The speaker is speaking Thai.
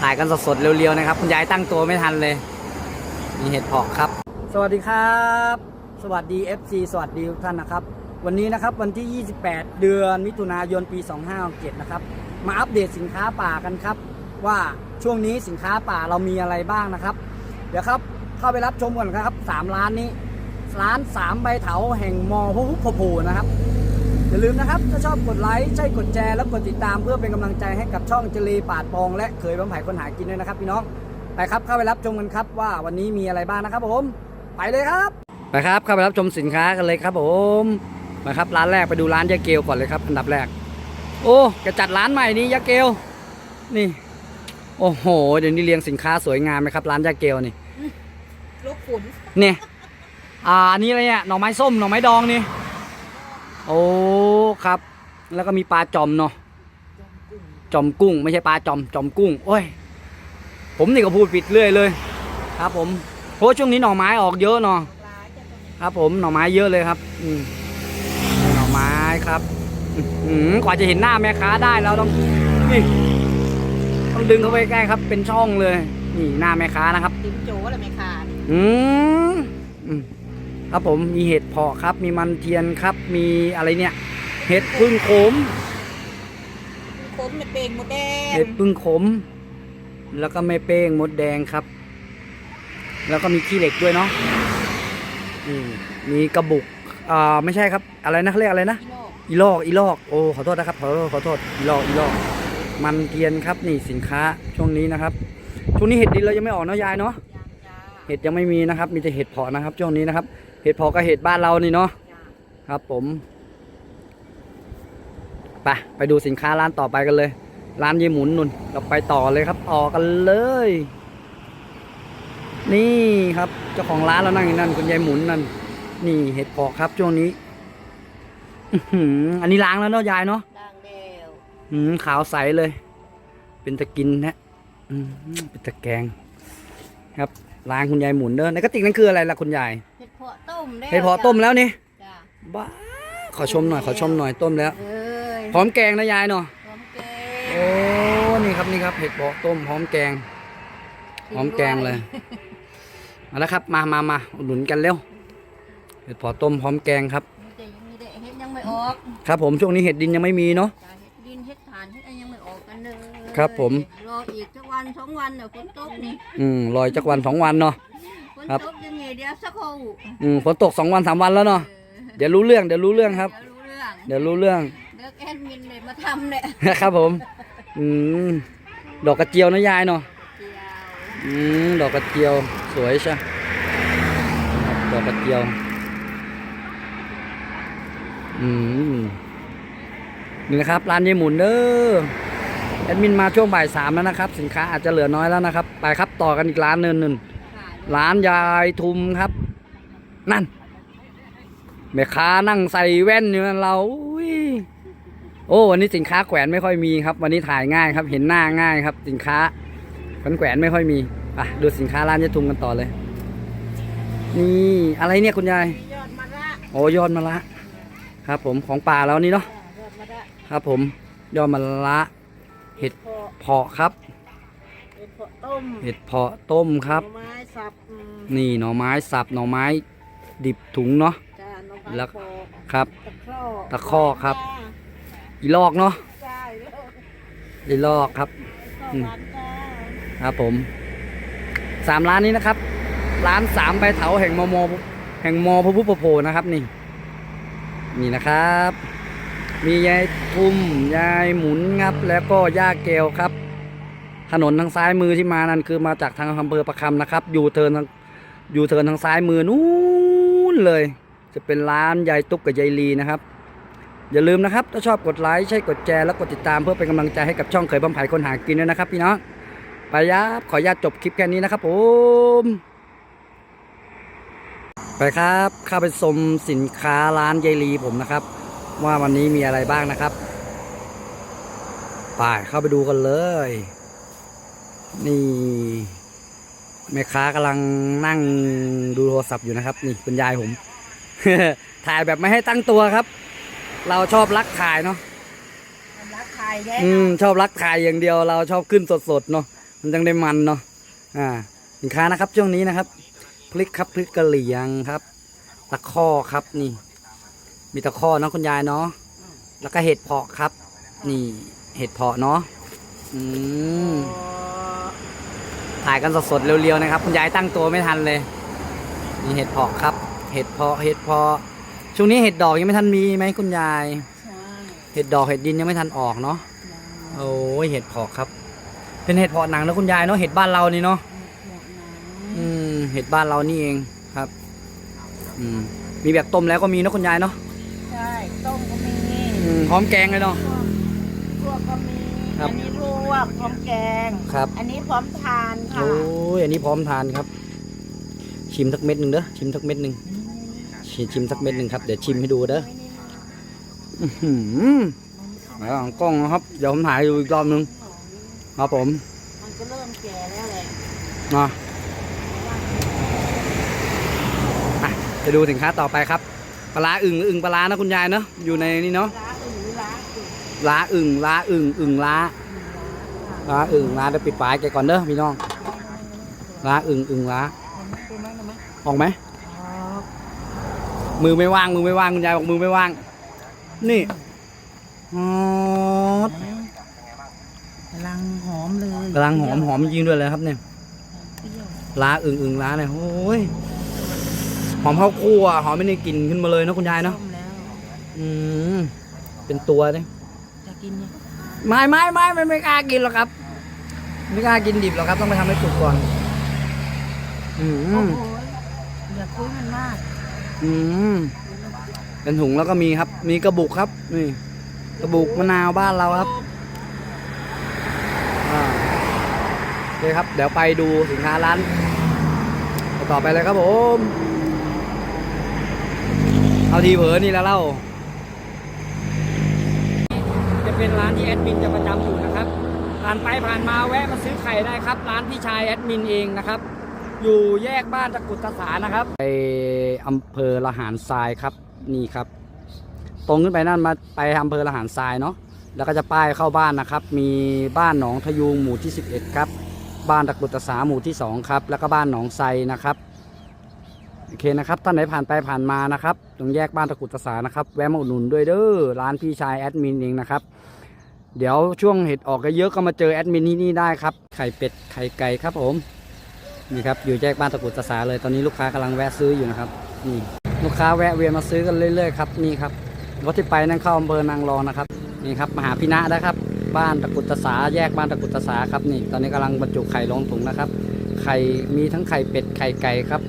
ถ่ายกันสดๆเร็วๆนะครับ คุณยายตั้งตัวไม่ทันเลย มีเห็ดเพาะครับ สวัสดีครับ สวัสดี FC สวัสดีทุกท่านนะครับ วันนี้นะครับวันที่ 28 เดือนมิถุนายนปี 2567นะครับ มาอัปเดตสินค้าป่ากันครับ ว่าช่วงนี้สินค้าป่าเรามีอะไรบ้างนะครับ เดี๋ยวครับเข้าไปรับชมกันครับ3ร้านนี้ร้าน3ใบเถาแห่งมอพุพุโพนะครับ อย่าลืมนะครับถ้าชอบกดไลค์ใช่กดแชร์แล้วกดติดตามเพื่อเป็นกำลังใจให้กับช่องเจลีปาดปอง และเคยบำไผ่คนหากินด้วยนะครับพี่น้องไปครับเข้าไปรับชมกันครับว่าวันนี้มีอะไรบ้างนะครับผมไปเลยครับไปครับเข้าไปรับชมสินค้ากันเลยครับผมมาครับร้านแรกไปดูร้านยาเกลก่อนเลยครับอันดับแรก โอ้แกจัดร้านใหม่นี้ยาเกลนี่ โอ้โห เดี๋ยวนี้เรียงสินค้าสวยงามไหมครับ ร้านยาเกลนี่ลูกขุนเนี่ยอ่าอันนี้อะไรเนี่ยหน่อไม้ส้มหน่อไม้ดองนี่โอ้ ครับ แล้วก็มีปลาจอมเนาะจอมกุ้ง ไม่ใช่ปลาจอมจอมกุ้ง โอ้ย ผมนี่ก็พูดผิดเรื่อยเลย ครับผมเพราะช่วงนี้หน่อไม้ออกเยอะเนาะร้ายจะต้องครับผมหน่อไม้เยอะเลยครับ อืมหน่อไม้ครับอื้อหือกว่าจะเห็นหน้าแม่ค้าได้เราต้องนี่ต้องดึงเข้าไปใกล้ครับ เป็นช่องเลยนี่หน้าแม่ค้านะครับติ๋มโจ้อะไรไหมคะอืมอืมครับผมมีเห็ดเพาะครับ มีมันเทียนครับ มีอะไรเนี่ย เห็ดพึ่งขมโคมเม็ดเปงหมดแดงเห็ดพึ่งขม แล้วก็ไม่เป้งมดแดงครับ แล้วก็มีขี้เหล็กด้วยเนาะอืมมีกระบุกอ่าไม่ใช่ครับ อะไรนะเขาเรียกอะไรนะพี่โลกอีลอกอีลอกโอ้ขอโทษนะครับขอโทษขอโทษอีลอกอีลอก มันเทียนครับนี่สินค้าช่วงนี้นะครับช่วงนี้เห็ดดินเรายังไม่ออกเนาะยายเนาะยางจ้าเห็ดยังไม่มีนะครับ มีแต่เห็ดเพาะนะครับ ช่วงนี้นะครับ เห็ดเพาะกับเห็ดบ้านเรานี่เนาะจ้าครับผม ไปไปดูสินค้าร้านต่อไปกันเลย ร้านยายหมุนนุ่นเราไปต่อเลยครับต่อกันเลย นี่ครับเจ้าของร้านเรานั่งอยู่นั่นคุณยายหมุนนั่นนี่เห็ดเพาะครับช่วงนี้อื้อหืออันนี้ล้างแล้วเนาะยายเนาะด่างเดวอืมขาวใสเลย เป็นตะกินนะอืมเป็นตะแกรงครับล้างคุณยายหมุนเด้อในกระติกนั้นคืออะไรล่ะคุณยายเห็ดเพาะต้มได้เห็ดเพาะต้มแล้วนี่จ้าบ้าขอชมหน่อยขอชมหน่อยต้มแล้ว เอ้ย พร้อมแกงนะยายเนาะหอมแกโอ้นี่ครับนี่ครับเห็ดเพาะต้มพร้อมแกงพร้อมแกงเลยมาแล้วครับ มามามาอุดหนุนกันเร็วเห็ดเพาะต้มพร้อมแกงครับมีแต่ยังมีแต่เห็ดยังไม่ออก ครับผมช่วงนี้เห็ดดินยังไม่มีเนาะจ้าเห็ดดินเห็ดฐานเห็ดอะไรยังไม่ออกกันเลยครับผมรออีกสักวันสองวันเดี๋ยวฝนตกนี่อืมลอยจักวันสองวันเนาะฝนครับตกยังไงเดี๋ยวสักครู่อืมฝนตกสองวันสามวันแล้วเนาะเออเดี๋ยวรู้เรื่องเดี๋ยวรู้เรื่องครับ เดี๋ยวรู้เรื่อง เดี๋ยวรู้เรื่องเดี๋ยวแอดมินเลยมาทำเนี่ยครับผม อืม ดอกกระเจียวนะยายเนาะเจียวอืม ดอกกระเจียวสวยใช่ดอกกระเจียว อืม นี่นะครับร้านยายหมุนเด้อ แอดมินมาช่วงบ่ายสามแล้วนะครับ สินค้าอาจจะเหลือน้อยแล้วนะครับ ไปครับต่อกันอีกร้านหนึ่งหนึ่งค่ะร้านยายทุมครับ นั่นแม่ค้านั่งใส่แว่นอยู่นั่นเราอุ้ย โอ้วันนี้สินค้าแขวนไม่ค่อยมีครับ วันนี้ถ่ายง่ายครับ เห็นหน้าง่ายครับ สินค้าแขวนแขวนไม่ค่อยมีอะดูสินค้าร้านยายทุมกันต่อเลย นี่อะไรเนี่ยคุณยายยอดมะระโอ้ยอดมะละครับ ผมของป่าแล้วนี่เนาะยอดมะระครับ ผมยอดมะละเห็ดเพาะเพาะครับเห็ดเพาะต้มเห็ดเพาะต้มครับ หน่อไม้สับอืมนี่หน่อไม้สับหน่อไม้ ดิบถุงเนาะ จ้าหน่อไม้แล้วเพาะครับ ตะคร่อตะคร่อครับ อีลอกเนาะจ้อีลอกครับอืมครับผมสามร้านนี้นะครับ ร้านสามใบเถาแห่งมอมอแห่งมอพระพุทธโพนะครับนี่ นี่นะครับ มียายทุ่มยายหมุนครับ แล้วก็ย่าเกลครับ ถนนทางซ้ายมือที่มานั่นคือมาจากทางอำเภอประคำนะครับ อยู่เทินทางอยู่เทินทางซ้ายมือนู้นเลย จะเป็นร้านยายตุ๊กกับยายลีนะครับ อย่าลืมนะครับ ถ้าชอบกดไลค์ใช่กดแชร์แล้วกดติดตามเพื่อเป็นกำลังใจให้กับช่องเคยบำไผ่คนหากินด้วยนะครับ พี่น้องไปยับขออนุญาตจบคลิปแค่นี้นะครับผมไปครับเข้าไปชมสินค้าร้านยายลีผมนะครับ ว่าวันนี้มีอะไรบ้างนะครับไปเข้าไปดูกันเลย นี่แม่ค้ากำลังนั่งดูโทรศัพท์อยู่นะครับ นี่คุณยายผมถ่ายแบบไม่ให้ตั้งตัวครับ เราชอบรักถ่ายเนาะทำรักไข่แย่อืมชอบรักถ่ายอย่างเดียว เราชอบขึ้นสดๆเนาะมันจังได้มันเนาะอ่าสินค้านะครับช่วงนี้นะครับพริกครับพริกกะเหรี่ยงครับตะข้อครับนี่ มีตะข้อเนาะคุณยายเนาะแล้วก็เห็ดเพาะครับ นี่เห็ดเพาะเนาะอืมถ่ายกันสดๆเร็วๆนะครับ คุณยายตั้งตัวไม่ทันเลย นี่เห็ดเพาะครับ เห็ดเพาะเห็ดเพาะ ช่วงนี้เห็ดดอกยังไม่ทันมีไหมคุณยาย ใช่เห็ดดอกเห็ดดินยังไม่ทันออกเนาะ โอ้ยเห็ดเพาะครับ เป็นเห็ดเพาะหนังนะคุณยายเนาะ เห็ดบ้านเรานี่เนาะหมดหนังอืม เห็ดบ้านเรานี่เองครับ อืม มีแบบต้มแล้วก็มีเนาะคุณยายเนาะใช่ต้มก็มีอืมพร้อมแกงเลยเนาะ ลวกก็มีครับ อันนี้ลวกพร้อมแกง ครับ อันนี้พร้อมทานค่ะโอ้ย อันนี้พร้อมทานครับ ชิมสักเม็ดหนึ่งเด้อ ชิมสักเม็ดหนึ่งชิ ชิมสักเม็ดหนึ่งครับ เดี๋ยวชิมให้ดูเด้ออื้อหือไหนลองกล้องนะครับ เดี๋ยวผมถ่ายให้ดูอีกรอบหนึงครับผม มันก็เริ่มแก่แล้วแหละมาอะจะดูสินค้าต่อไปครับปลาร้าอึ่งหรืออึ่งปลาร้านะคุณยายเนาะอยู่ในนี้เนาะล้าอึ่งหรือล้าอึ่งล้าอึ่งล้าอึ่งอึ่งล้าล้าอึ่งล้าเดี๋ยวปิดฝายแกก่อนเด้อพี่น้องล้าอึ่งอึ่งล้าเป็นไหมเป็นไหมออกไหมครับ มือไม่ว่าง มือไม่ว่างคุณยายบอกมือไม่ว่าง นี่อ๋อกำลังหอมเลยกำลังหอมหอมจริงด้วยเลยครับเนี่ยเปรี้ยวล้าอึ่งอึ่งล้าเนี่ยโอ้ยหอมข้าวคั่วหอมไม่ได้กลิ่นขึ้นมาเลยเนาะคุณยายเนาะต้มแล้วอืมเป็นตัวเลยจะกินยังไม่ไม่ไม่ไม่ไม่กล้ากินหรอกครับ ไม่กล้ากินดิบหรอกครับต้องไปทำให้สุกก่อนอืโอ้มโหอย่าคุยมันมาก อืมเป็นถุงแล้วก็มีครับ มีกระบุกครับ นี่ กระบุกมะนาวบ้านเราครับโอเคครับ เดี๋ยวไปดูสินค้าร้าน ต่อไปเลยครับผม เอาทีเผลอนี่แล้วเล่า จะเป็นร้านที่แอดมินจะประจำอยู่นะครับ ผ่านไปผ่านมาแวะมาซื้อไข่ได้ครับ ร้านพี่ชายแอดมินเองนะครับ อยู่แยกบ้านตะกุดตะสานะครับไป อำเภอละหารทรายครับนี่ครับ ตรงขึ้นไปนั่นมาไปอำเภอละหารทรายเนาะแล้วก็จะป้ายเข้าบ้านนะครับ มีบ้านหนองทะยูงหมู่ที่ 11 ครับ บ้านตะกุดตสาหมู่ที่ 2 ครับ แล้วก็บ้านหนองไซนะครับโอเคนะครับท่านไหนผ่านไปผ่านมานะครับตรงแยกบ้านตะกุดตสานะครับแวะมาอุดหนุนด้วยเด้อร้านพี่ชายแอดมินเองนะครับเดี๋ยวช่วงเห็ดออกเยอะก็มาเจอแอดมินที่นี่ได้ครับไข่เป็ดไข่ไก่ครับผมนี่ครับอยู่แยกบ้านตะกุดตสาเลยตอนนี้ลูกค้ากำลังแวะซื้ออยู่นะครับ นี่ลูกค้าแวะเวียนมาซื้อกันเรื่อยๆครับนี่ครับรถที่ไปนั่งเข้าอำเภอนางรองนะครับนี่ครับมหาพิณะนะครับ บ้านตะกุดตสาแยกบ้านตะกุดตสาครับนี่ ตอนนี้กำลังบรรจุไข่ลงถุงนะครับ ไข่มีทั้งไข่เป็ดไข่ไก่ครับ